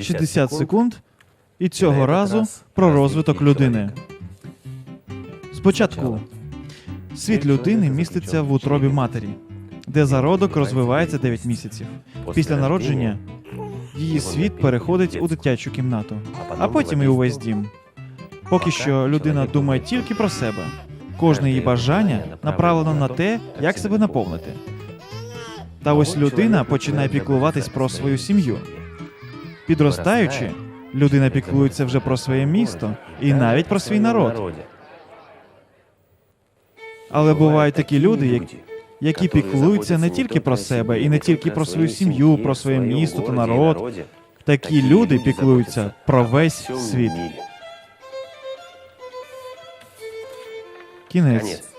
60 секунд, і цього разу про розвиток людини. Спочатку світ людини міститься в утробі матері, де зародок розвивається 9 місяців. Після народження її світ переходить у дитячу кімнату, а потім і увесь дім. Поки що людина думає тільки про себе. Кожне її бажання направлено на те, як себе наповнити. Та ось людина починає піклуватись про свою сім'ю. Підростаючи, людина піклується вже про своє місто і навіть про свій народ. Але бувають такі люди, які, піклуються не тільки про себе і не тільки про свою сім'ю, про своє місто та народ. Такі люди піклуються про весь світ. Кінець.